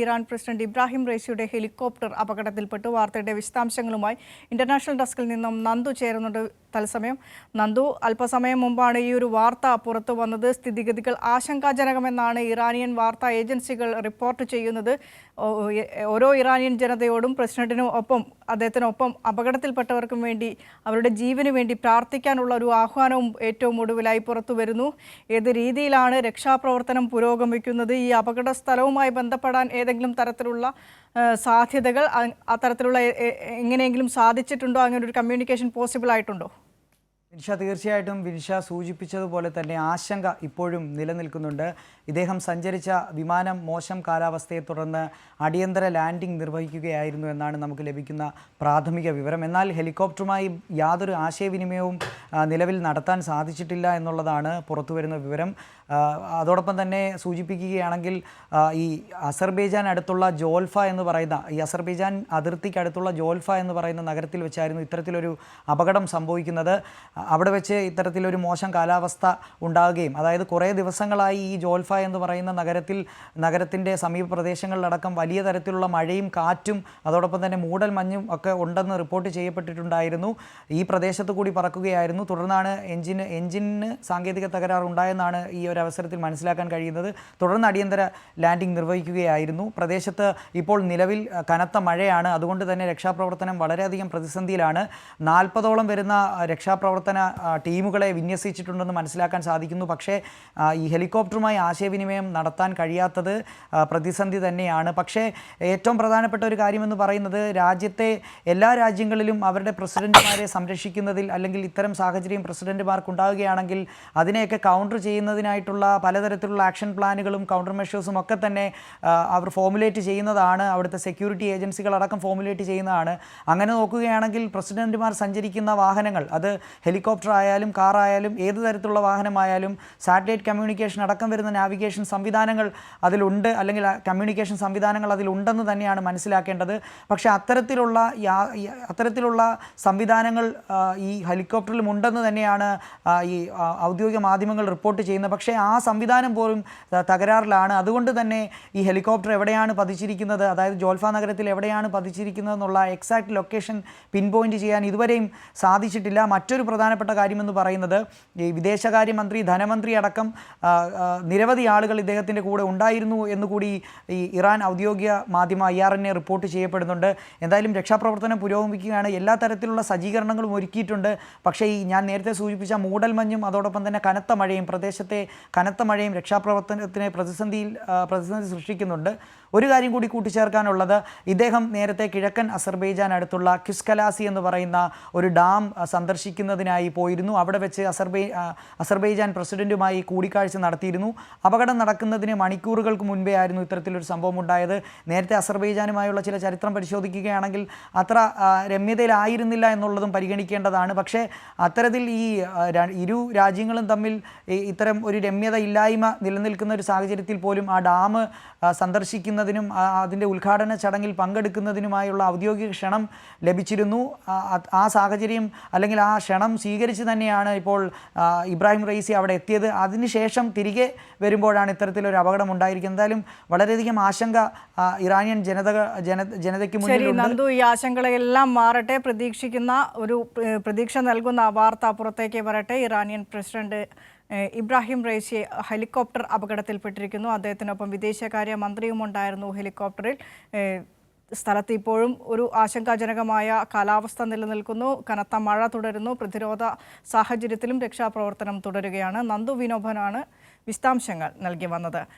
Iran president Ibrahim റേസിയുടെ helicopter അപകടത്തിൽപ്പെട്ടു. വാർത്തയുടെ വിശദാംശങ്ങളുമായി ഇന്റർനാഷണൽ ഡെസ്കിൽ നിന്നും നന്ദു ചേരുന്നുണ്ട്. തത്സമയം. നന്ദു അല്പസമയം മുമ്പാണ് ഈ ഒരു വാർത്ത പുറത്തു വന്നത്. സ്ഥിതിഗതികൾ ആശങ്കാജനകമെന്നാണ് ഇറാനിയൻ വാർത്താ ഏജൻസികൾ റിപ്പോർട്ട് ചെയ്യുന്നത്. ഓരോ ഇറാനിയൻ ജനതയോടും പ്രസിഡന്റിനും ഒപ്പം അദ്ദേഹത്തിനൊപ്പം അപകടത്തിൽപ്പെട്ടവർക്കും വേണ്ടി അവരുടെ ജീവന് വേണ്ടി പ്രാർത്ഥിക്കാനുള്ള ഒരു ആഹ്വാനവും ഏറ്റവും ഒടുവിലായി പുറത്തു വരുന്നു. ഏത് രീതിയിലാണ് രക്ഷാപ്രവർത്തനം പുരോഗമിക്കുന്നത്? ഈ അപകട സ്ഥലവുമായി ബന്ധപ്പെടാൻ ഏതെങ്കിലും തരത്തിലുള്ള സാധ്യതകൾ അത്തരത്തിലുള്ള എങ്ങനെയെങ്കിലും സാധിച്ചിട്ടുണ്ടോ? അങ്ങനെ ഒരു കമ്മ്യൂണിക്കേഷൻ പോസിബിൾ ആയിട്ടുണ്ടോ? വിനിഷ തീർച്ചയായിട്ടും വിനിഷ സൂചിപ്പിച്ചതുപോലെ തന്നെ ആശങ്ക ഇപ്പോഴും നിലനിൽക്കുന്നുണ്ട്. ഇദ്ദേഹം സഞ്ചരിച്ച വിമാനം മോശം കാലാവസ്ഥയെ തുടർന്ന് അടിയന്തര ലാൻഡിംഗ് നിർവഹിക്കുകയായിരുന്നു എന്നാണ് നമുക്ക് ലഭിക്കുന്ന പ്രാഥമിക വിവരം. എന്നാൽ ഹെലികോപ്റ്ററുമായി യാതൊരു ആശയവിനിമയവും നിലവിൽ നടത്താൻ സാധിച്ചിട്ടില്ല എന്നുള്ളതാണ് പുറത്തുവരുന്ന വിവരം. അതോടൊപ്പം തന്നെ സൂചിപ്പിക്കുകയാണെങ്കിൽ ഈ അസർബൈജാൻ അടുത്തുള്ള ജോൽഫ എന്ന് പറയുന്ന ഈ അസർബൈജാൻ അതിർത്തിക്ക് അടുത്തുള്ള ജോൽഫ എന്ന് പറയുന്ന നഗരത്തിൽ വെച്ചായിരുന്നു ഇത്തരത്തിലൊരു അപകടം സംഭവിക്കുന്നത്. അവിടെ വെച്ച് ഇത്തരത്തിലൊരു മോശം കാലാവസ്ഥ ഉണ്ടാകുകയും അതായത് കുറേ ദിവസങ്ങളായി ഈ ജോൽഫ എന്ന് പറയുന്ന നഗരത്തിൽ നഗരത്തിന്റെ സമീപ പ്രദേശങ്ങളിലടക്കം വലിയ തരത്തിലുള്ള മഴയും കാറ്റും അതോടൊപ്പം തന്നെ മൂടൽ മഞ്ഞും ഒക്കെ ഉണ്ടെന്ന് റിപ്പോർട്ട് ചെയ്യപ്പെട്ടിട്ടുണ്ടായിരുന്നു. ഈ പ്രദേശത്ത് കൂടി പറക്കുകയായിരുന്നു. തുടർന്നാണ് എഞ്ചിന് എഞ്ചിന് സാങ്കേതിക തകരാർ ഉണ്ടായെന്നാണ് ഈ ഒരു അവസരത്തിൽ മനസ്സിലാക്കാൻ കഴിയുന്നത്. തുടർന്ന് അടിയന്തര ലാൻഡിംഗ് നിർവഹിക്കുകയായിരുന്നു. പ്രദേശത്ത് ഇപ്പോൾ നിലവിൽ കനത്ത മഴയാണ്. അതുകൊണ്ട് തന്നെ രക്ഷാപ്രവർത്തനം വളരെയധികം പ്രതിസന്ധിയിലാണ്. നാൽപ്പതോളം വരുന്ന രക്ഷാപ്രവർത്തന അഹ്, ടീമുകളെ വിന്യസിച്ചിട്ടുണ്ടെന്ന് മനസ്സിലാക്കാൻ സാധിക്കുന്നു. പക്ഷേ ഈ ഹെലികോപ്റ്ററുമായി ആശയവിനിമയം നടത്താൻ കഴിയാത്തത് പ്രതിസന്ധി തന്നെയാണ്. പക്ഷേ ഏറ്റവും പ്രധാനപ്പെട്ട ഒരു കാര്യമെന്ന് പറയുന്നത് രാജ്യത്തെ എല്ലാ രാജ്യങ്ങളിലും അവരുടെ പ്രസിഡന്റുമാരെ സംരക്ഷിക്കുന്നതിൽ അല്ലെങ്കിൽ ഇത്തരം സാഹചര്യം പ്രസിഡന്റുമാർക്ക് ഉണ്ടാവുകയാണെങ്കിൽ അതിനെയൊക്കെ കൗണ്ടർ ചെയ്യുന്നതിനായിട്ടുള്ള പലതരത്തിലുള്ള ആക്ഷൻ പ്ലാനുകളും കൗണ്ടർ മെഷേഴ്സും ഒക്കെ തന്നെ അവർ ഫോമുലേറ്റ് ചെയ്യുന്നതാണ്. അവിടുത്തെ സെക്യൂരിറ്റി ഏജൻസികളടക്കം ഫോമുലേറ്റ് ചെയ്യുന്നതാണ്. അങ്ങനെ നോക്കുകയാണെങ്കിൽ പ്രസിഡന്റുമാർ സഞ്ചരിക്കുന്ന വാഹനങ്ങൾ അത് ഹെലികോപ്റ്റർ ആയാലും കാർ ആയാലും ഏത് തരത്തിലുള്ള വാഹനമായാലും സാറ്റലൈറ്റ് കമ്മ്യൂണിക്കേഷൻ അടക്കം വരുന്ന നാവിഗേഷൻ സംവിധാനങ്ങൾ അതിലുണ്ട് അല്ലെങ്കിൽ കമ്മ്യൂണിക്കേഷൻ സംവിധാനങ്ങൾ അതിലുണ്ടെന്ന് തന്നെയാണ് മനസ്സിലാക്കേണ്ടത്. പക്ഷേ അത്തരത്തിലുള്ള അത്തരത്തിലുള്ള സംവിധാനങ്ങൾ ഈ ഹെലികോപ്റ്ററിലും ഉണ്ടെന്ന് തന്നെയാണ് ഈ ഔദ്യോഗിക മാധ്യമങ്ങൾ റിപ്പോർട്ട് ചെയ്യുന്നത്. പക്ഷേ ആ സംവിധാനം പോലും തകരാറിലാണ്. അതുകൊണ്ട് തന്നെ ഈ ഹെലികോപ്റ്റർ എവിടെയാണ് പതിച്ചിരിക്കുന്നത് അതായത് ജോൽഫ നഗരത്തിൽ എവിടെയാണ് പതിച്ചിരിക്കുന്നത് എന്നുള്ള എക്സാക്ട് ലൊക്കേഷൻ പിൻ പോയിന്റ് ചെയ്യാൻ ഇതുവരെയും സാധിച്ചിട്ടില്ല. മറ്റൊരു പ്രധാനപ്പെട്ട കാര്യമെന്ന് പറയുന്നത് ഈ വിദേശകാര്യമന്ത്രി ധനമന്ത്രി അടക്കം നിരവധി ആളുകൾ ഇദ്ദേഹത്തിന്റെ കൂടെ ഉണ്ടായിരുന്നു എന്നുകൂടി ഈ ഇറാൻ ഔദ്യോഗിക മാധ്യമ I R N A report ചെയ്യപ്പെടുന്നുണ്ട്. എന്തായാലും രക്ഷാപ്രവർത്തനം പുരോഗമിക്കുകയാണ്. എല്ലാ തരത്തിലുള്ള സജ്ജീകരണങ്ങളും ഒരുക്കിയിട്ടുണ്ട്. പക്ഷേ ഈ ഞാൻ നേരത്തെ സൂചിപ്പിച്ച മൂടൽമഞ്ഞും അതോടൊപ്പം തന്നെ കനത്ത മഴയും പ്രദേശത്തെ കനത്ത മഴയും രക്ഷാപ്രവർത്തനത്തിന് പ്രതിസന്ധിയിൽ പ്രതിസന്ധി സൃഷ്ടിക്കുന്നുണ്ട്. ഒരു കാര്യം കൂടി കൂട്ടിച്ചേർക്കാനുള്ളത് ഇദ്ദേഹം നേരത്തെ കിഴക്കൻ അസർബൈജാൻ അടുത്തുള്ള ക്യുസ്കലാസി എന്ന് പറയുന്ന ഒരു ഡാം ആ, സന്ദർശിക്കുന്നതിനായി പോയിരുന്നു. അവിടെ വെച്ച് അസർബൈ അസർബൈജാൻ പ്രസിഡന്റുമായി കൂടിക്കാഴ്ച നടത്തിയിരുന്നു. അപകടം നടക്കുന്നതിന് മണിക്കൂറുകൾക്ക് മുൻപേ ആയിരുന്നു ഇത്തരത്തിലൊരു സംഭവം ഉണ്ടായത്. നേരത്തെ അസർബൈജാനുമായുള്ള ചില ചരിത്രം പരിശോധിക്കുകയാണെങ്കിൽ അത്ര രമ്യതയിലായിരുന്നില്ല എന്നുള്ളതും പരിഗണിക്കേണ്ടതാണ്. പക്ഷേ അത്തരത്തിൽ ഈ ഇരു രാജ്യങ്ങളും തമ്മിൽ ഇത്തരം ഒരു രമ്യത ഇല്ലായ്മ നിലനിൽക്കുന്ന ഒരു സാഹചര്യത്തിൽ പോലും ആ ഡാം സന്ദർശിക്കുന്നതിനും അതിന്റെ ഉദ്ഘാടന ചടങ്ങിൽ പങ്കെടുക്കുന്നതിനുമായുള്ള ഔദ്യോഗിക ക്ഷണം ലഭിച്ചിരുന്നു. ആ, സാഹചര്യം അല്ലെങ്കിൽ ആ ക്ഷണം സ്വീകരിച്ച് തന്നെയാണ് ഇപ്പോൾ ഇബ്രാഹിം റൈസി അവിടെ എത്തിയത്. അതിനുശേഷം തിരികെ വരുമ്പോഴാണ് ഇത്തരത്തിലൊരു അപകടം ഉണ്ടായിരിക്കുന്നത്. എന്തായാലും വളരെയധികം ആശങ്ക ഇറാനിയൻ ജനത ജന ജനതയ്ക്ക് മുന്നിലുണ്ട്. നന്ദു ഈ ആശങ്കകളെല്ലാം മാറട്ടെ. പ്രതീക്ഷിക്കുന്ന ഒരു പ്രതീക്ഷ നൽകുന്ന വാർത്ത പുറത്തേക്ക് വരട്ടെ. Iranian president Ebrahim Raisi helicopter അപകടത്തിൽപ്പെട്ടിരിക്കുന്നു. അദ്ദേഹത്തിനൊപ്പം വിദേശകാര്യ മന്ത്രിയും ഉണ്ടായിരുന്നു ഹെലികോപ്റ്ററിൽ സ്ഥലത്ത് ഇപ്പോഴും ഒരു ആശങ്കാജനകമായ കാലാവസ്ഥ നിലനിൽക്കുന്നു. കനത്ത മഴ തുടരുന്നു. പ്രതിരോധ സാഹചര്യത്തിലും രക്ഷാപ്രവർത്തനം തുടരുകയാണ്. നന്ദു വിനോഭനാണ് വിശദാംശങ്ങൾ നൽകി വന്നത്.